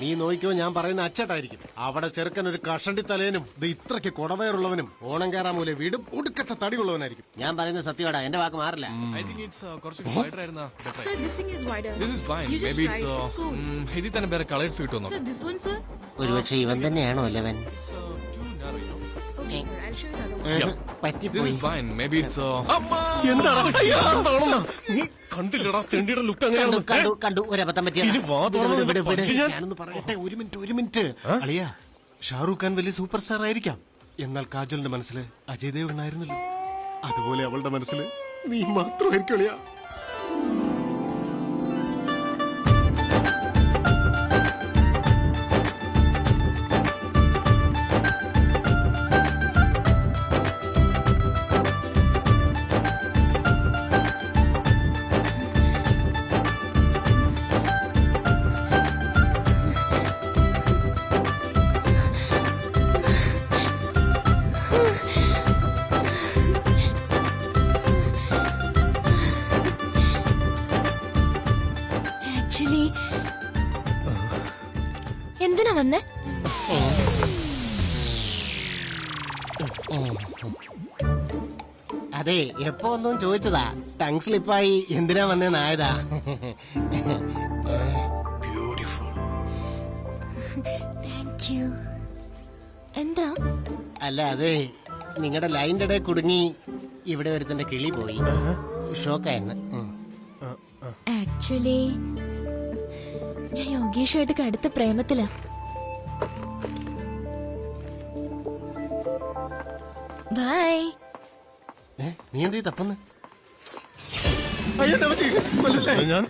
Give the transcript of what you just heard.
നീ നോക്കിയോ ഞാൻ പറയുന്ന അച്ചട്ടായിരിക്കും അവിടെ ചെറുക്കൻ ഒരു കഷണ്ടി തലേനും ഇത് ഇത്രയ്ക്ക് കുടവയറുള്ളവനും ഓണം കയറാൻ മൂലെ വീടും ഒടുക്കത്തെ തടിയുള്ളവനായിരിക്കും ഞാൻ പറയുന്ന സത്യവാടാ എന്റെ വാക്ക് മാറില്ല ഇറ്റ്സ് കുറച്ച് വൈഡർ ആയിരുന്ന Sir, this thing is wider. This is fine. You just it. It's cool. ഇതിൽ തന്നെ വേറെ കളേഴ്സ് കിട്ടുമോ Sir, this one, sir? ഒരുപക്ഷെ ഇവൻ തന്നെയാണോ അല്ലവൻ പറ്റിപ്പോയി. കണ്ടില്ലടാ തെണ്ടിയുടെ ലുക്ക് കണ്ടു അങ്ങനെയാണ് കണ്ടു. പറ്റിയ ഞാൻ- ഞാനൊന്ന് പറയട്ടെ ഒരു മിനിറ്റ് ഒരു മിനിറ്റ്. അളിയ ഷാറൂഖ് ഖാൻ വലിയ സൂപ്പർ സ്റ്റാർ ആയിരിക്കാം. എന്നാൽ കാജലിന്റെ മനസ്സിൽ അജയ് ദേവൻ ആയിരുന്നല്ലോ. അതുപോലെ അവളുടെ മനസ്സിൽ നീ മാത്രമായിരിക്കും അളിയ. ആക്ച്വലി എന്തിനാ വന്നേ? അതെ എപ്പോ ഒന്നും ചോദിച്ചതാ. ടങ് സ്ലിപ്പായി എന്തിനാ വന്നേന്നായതാ താങ്ക് യു എന്താ? അല്ല അതെ നിങ്ങളുടെ ലൈന്റെ ഇടയിൽ കുടുങ്ങി ഇവിടെ ഒരുത്തന്റെ കിളി പോയി. ഷോക്കായിരുന്നു. ആക്ച്വലി ഞാൻ യോഗേഷുമായിട്ട് കടുത്ത പ്രേമത്തിലാ. നീ എന്തേ തപ്പന്ന്? ഞാൻ